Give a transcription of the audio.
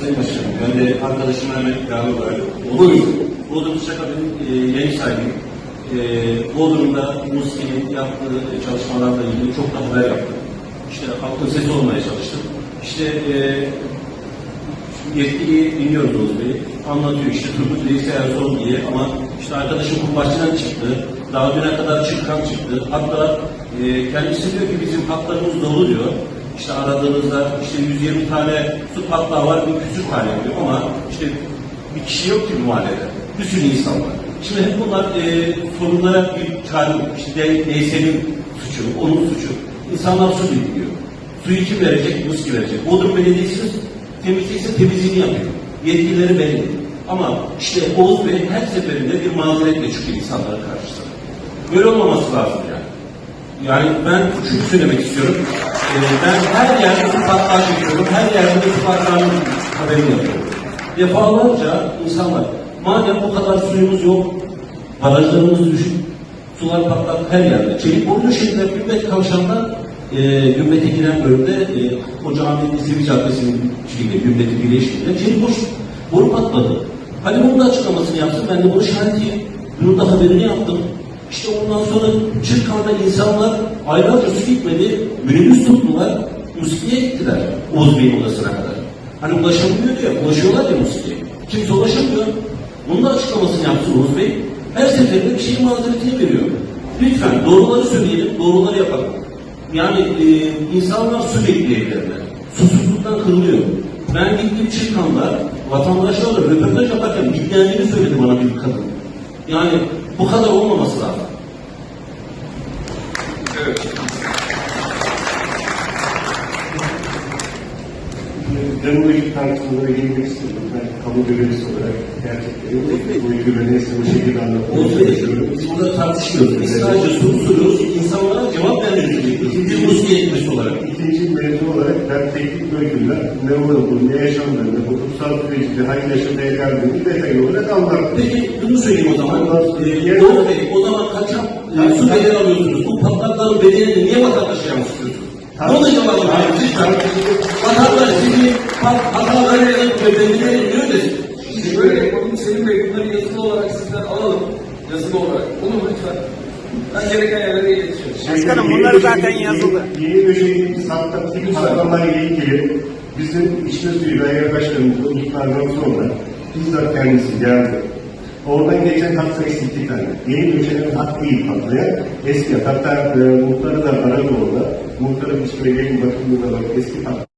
Sayın Başkanım, ben de arkadaşıma hemen ilave olarak Buyurun. Bodrum Şakab'ın e, yayın sahibiyim. E, Bodrum'da Muski'nin yaptığı çalışmalarla ilgili çok da haber yaptım. İşte halkın sesi olmaya çalıştım. İşte e, yetkili dinliyoruz Oğuz Bey. Anlatıyor işte Turgut Reis'e zor diye ama işte arkadaşım Kumpaşçı'dan çıktı. Daha düne kadar çıkan çıktı. Hatta e, kendisi diyor ki bizim haklarımız dolu diyor. İşte aradığınızda işte 120 tane su patlağı var, bir küçük tane diyor ama işte bir kişi yok ki bu mahallede. Bir sürü insan var. Şimdi hep bunlar e, sorunlara bir çare yok. İşte DS'nin suçu, onun suçu. İnsanlar su bekliyor. Suyu kim verecek? Muski verecek. Bodrum Belediyesi temizlikse temizliğini yapıyor. Yetkileri belli. Ama işte Oğuz Bey her seferinde bir mazeretle çıkıyor insanların karşısına. Böyle olmaması lazım yani. Yani ben şunu söylemek istiyorum. Ben her yerde patlağı çekiyorum. Her yerde patlağın haberini yapıyorum. Defalarca insanlar, madem bu kadar suyumuz yok, barajlarımız düşük, sular patlak her yerde. Çelik boru döşekler, Gümbet Kavşağı'nda e, Gümbet'e giden bölümde e, o caminin Sivri Caddesi'nin şeyinde, Gümbet'i birleştiğinde çelik boru, boru patladı. Hani bunun da açıklamasını yapsın, ben de bunu şahitiyim. Bunun da haberini yaptım. İşte ondan sonra Çırkan'da insanlar aylarca su gitmedi, minibüs tuttular, Muski'ye gittiler Oğuz Bey'in odasına kadar. Hani ulaşamıyor diye, ulaşıyorlar ya Muski'ye. Kimse ulaşamıyor. Bunun da açıklamasını yapsın Oğuz Bey. Her seferinde bir şeyin mazeretini veriyor. Lütfen doğruları söyleyelim, doğruları yapalım. Yani e, insanlar su bekleyebilirler. Susuzluktan kırılıyor. Ben gittim Çırkan'da vatandaşlarla röportaj yaparken bitlendiğini söyledi bana bir kadın. Yani bu kadar olmaması lazım. Evet. Demolojik tartışmalara girmek istiyorum. Ben kamu görevlisi olarak gerçekten bu neyse bu şekilde çalışıyorum. biz burada tartışmıyoruz. Biz sadece soru soruyoruz. İnsanlara cevap vermemiz gerekiyor. Bir Rus yetkilisi olarak. İkinci mevzu olarak ben teknik bölümler ne oldu, ne yaşandığını, hukuksal sürecinde hangi yaşamaya geldiğini detaylı olarak anlattım. Peki bunu söyleyeyim o zaman. Ee, Oğuz Bey, o zaman kaçak e, su bedeli alıyorsunuz. Bu patlakların bedelini niye vatandaşa yansıtıyorsunuz? Bunu cevap verin. Lütfen. Vatandaş sizin pat- hatalarını ve bedelini niye ödesin? Şimdi şöyle yapalım, Selim Bey bunları yazılı olarak sizden alalım. Yazılı olarak. Mu lütfen? Ben gereken yerlere iletişiyorum. Başkanım, bunlar zaten yazılı. Yeni döşeğimiz hatta tip patlamayla ilgili bizim İçme Suyu Daire Başkanımızın ihbardan sonra bizzat kendisi geldi. Oradan geçen hat sayısı iki tane. Yeni hat değil patlayan. Eski hat. Hatta e, muhtarı da aradı orada. Muhtarı İçme Yayın Bakımı'nda bak eski hat.